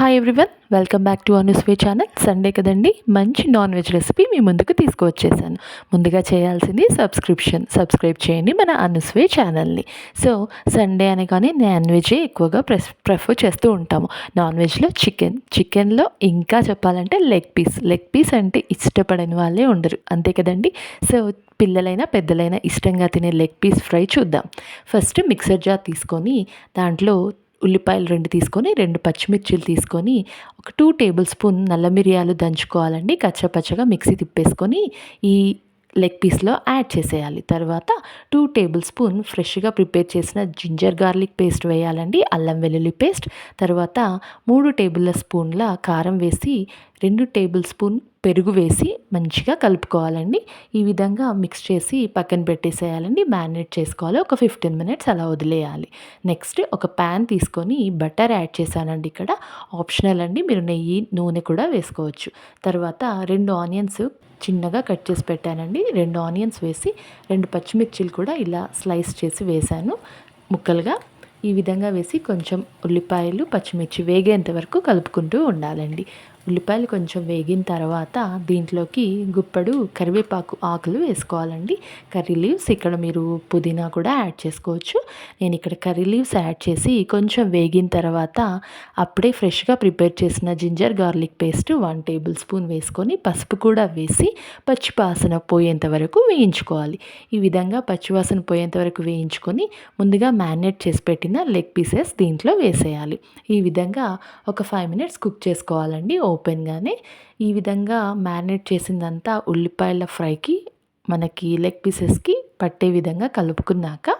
Hi everyone welcome back to అనుస్వే channel Sunday కదండి. మంచి non veg recipe మీ ముందుకు తీసుకువచ్చేసాను. ముందుగా చేయాల్సింది సబ్స్క్రిప్షన్ సబ్స్క్రైబ్ చేయండి మన అనుస్వే ఛానల్ని సో సండే అనగానే నాన్ వెజే ఎక్కువగా ప్రెస్ ప్రిఫర్ చేస్తూ ఉంటాము. నాన్ వెజ్లో చికెన్ చికెన్లో ఇంకా చెప్పాలంటే లెగ్ పీస్ లెగ్ పీస్ అంటే ఇష్టపడని వాళ్ళే ఉండరు. అంతే కదండి? సో పిల్లలైనా పెద్దలైనా ఇష్టంగా తినే లెగ్ పీస్ ఫ్రై చూద్దాం. ఫస్ట్ మిక్సర్ జార్ తీసుకొని దాంట్లో ఉల్లిపాయలు రెండు తీసుకొని రెండు పచ్చిమిర్చిలు తీసుకొని ఒక టూ టేబుల్ స్పూన్ నల్ల మిరియాలు దంచుకోవాలండి. కచ్చపచ్చగా మిక్సీ తిప్పేసుకొని ఈ లెగ్ పీస్లో యాడ్ చేసేయాలి. తర్వాత టూ టేబుల్ స్పూన్ ఫ్రెష్గా ప్రిపేర్ చేసిన జింజర్ గార్లిక్ పేస్ట్ వేయాలండి అల్లం వెల్లుల్లి పేస్ట్. తర్వాత మూడు టేబుల్ స్పూన్ల కారం వేసి రెండు టేబుల్ స్పూన్ పెరుగు వేసి మంచిగా కలుపుకోవాలండి. ఈ విధంగా మిక్స్ చేసి పక్కన పెట్టేసేయాలండి మ్యారినేట్ చేసుకోవాలి. ఒక ఫిఫ్టీన్ మినిట్స్ అలా వదిలేయాలి. నెక్స్ట్ ఒక ప్యాన్ తీసుకొని బటర్ యాడ్ చేశానండి ఇక్కడ. ఆప్షనల్ అండి మీరు నెయ్యి నూనె కూడా వేసుకోవచ్చు. తర్వాత రెండు ఆనియన్స్ చిన్నగా కట్ చేసి పెట్టానండి. రెండు ఆనియన్స్ వేసి రెండు పచ్చిమిర్చిలు కూడా ఇలా స్లైస్ చేసి వేశాను. ముక్కలుగా ఈ విధంగా వేసి కొంచెం ఉల్లిపాయలు పచ్చిమిర్చి వేగేంత వరకు కలుపుకుంటూ ఉండాలండి. ఉల్లిపాయలు కొంచెం వేగిన తర్వాత దీంట్లోకి గుప్పడు కరివేపాకు ఆకులు వేసుకోవాలండి. కర్రీ లీవ్స్ ఇక్కడ మీరు పుదీనా కూడా యాడ్ చేసుకోవచ్చు. నేను ఇక్కడ కర్రీ లీవ్స్ యాడ్ చేసి కొంచెం వేగిన తర్వాత అప్పుడే ఫ్రెష్గా ప్రిపేర్ చేసిన ginger garlic paste one tablespoon వేసుకొని పసుపు కూడా వేసి పచ్చివాసన పోయేంత వరకు వేయించుకోవాలి. ఈ విధంగా పచ్చివాసన పోయేంత వరకు వేయించుకొని ముందుగా మ్యారినేట్ చేసి పెట్టిన లెగ్ పీసెస్ దీంట్లో వేసేయాలి. ఈ విధంగా ఒక ఫైవ్ మినిట్స్ కుక్ చేసుకోవాలండి ఓపెన్గానే. ఈ విధంగా మ్యారినేట్ చేసిందంతా ఉల్లిపాయల ఫ్రైకి మనకి లెగ్ పీసెస్కి పట్టే విధంగా కలుపుకున్నాక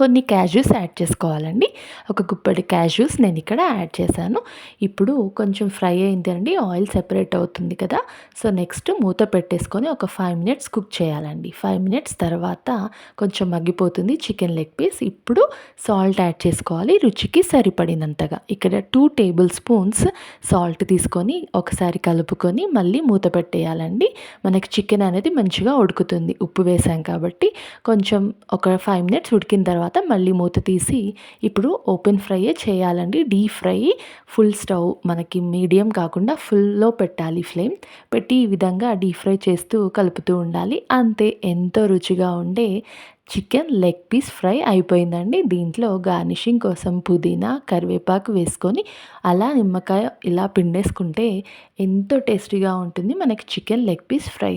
కొన్ని క్యాజ్యూస్ యాడ్ చేసుకోవాలండి. ఒక గుప్పడి క్యాజ్యూస్ నేను ఇక్కడ యాడ్ చేశాను. ఇప్పుడు కొంచెం ఫ్రై అయింది అండి ఆయిల్ సెపరేట్ అవుతుంది కదా. సో నెక్స్ట్ మూత పెట్టేసుకొని ఒక ఫైవ్ మినిట్స్ కుక్ చేయాలండి. ఫైవ్ మినిట్స్ తర్వాత కొంచెం మగ్గిపోతుంది చికెన్ లెగ్ పీస్ ఇప్పుడు సాల్ట్ యాడ్ చేసుకోవాలి. రుచికి సరిపడినంతగా. ఇక్కడ టూ టేబుల్ స్పూన్స్ సాల్ట్ తీసుకొని ఒకసారి కలుపుకొని మళ్ళీ మూత పెట్టేయాలండి. మనకి చికెన్ అనేది మంచిగా ఉడుకుతుంది. ఉప్పు వేసాం కాబట్టి కొంచెం ఒక ఫైవ్ మినిట్స్ ఉడికిన తర్వాత తర్వాత మళ్ళీ మూత తీసి ఇప్పుడు ఓపెన్ ఫ్రైయే చేయాలండి. డీప్ ఫ్రై ఫుల్ స్టవ్ మనకి మీడియం కాకుండా ఫుల్లో పెట్టాలి ఫ్లేమ్. పెట్టి ఈ విధంగా డీప్ ఫ్రై చేస్తూ కలుపుతూ ఉండాలి. అంతే ఎంతో రుచిగా ఉండే చికెన్ లెగ్ పీస్ ఫ్రై అయిపోయిందండి. దీంట్లో గార్నిషింగ్ కోసం పుదీనా కరివేపాకు వేసుకొని అలా నిమ్మకాయ ఇలా పిండేసుకుంటే ఎంతో టేస్టీగా ఉంటుంది మనకి చికెన్ లెగ్ పీస్ ఫ్రై.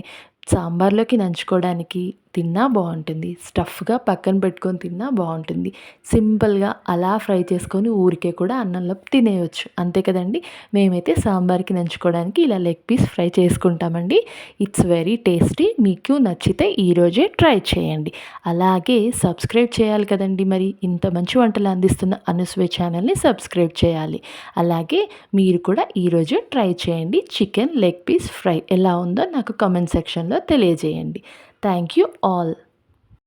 సాంబార్లోకి నంచుకోవడానికి తిన్నా బాగుంటుంది. స్టఫ్గా పక్కన పెట్టుకొని తిన్నా బాగుంటుంది. సింపుల్గా అలా ఫ్రై చేసుకొని ఊరికే కూడా అన్నంలో తినేయచ్చు. అంతే కదండి? మేమైతే సాంబార్కి నంచుకోవడానికి ఇలా లెగ్ పీస్ ఫ్రై చేసుకుంటామండి. It's very tasty. మీకు నచ్చితే ఈరోజే ట్రై చేయండి. అలాగే సబ్స్క్రైబ్ చేయాలి కదండి మరి. ఇంత మంచి వంటలు అందిస్తున్న అనుస్వే ఛానల్ని సబ్స్క్రైబ్ చేయాలి. అలాగే మీరు కూడా ఈరోజు ట్రై చేయండి. చికెన్ లెగ్ పీస్ ఫ్రై ఎలా ఉందో నాకు కామెంట్ సెక్షన్లో తెలియజేయండి. Thank you all.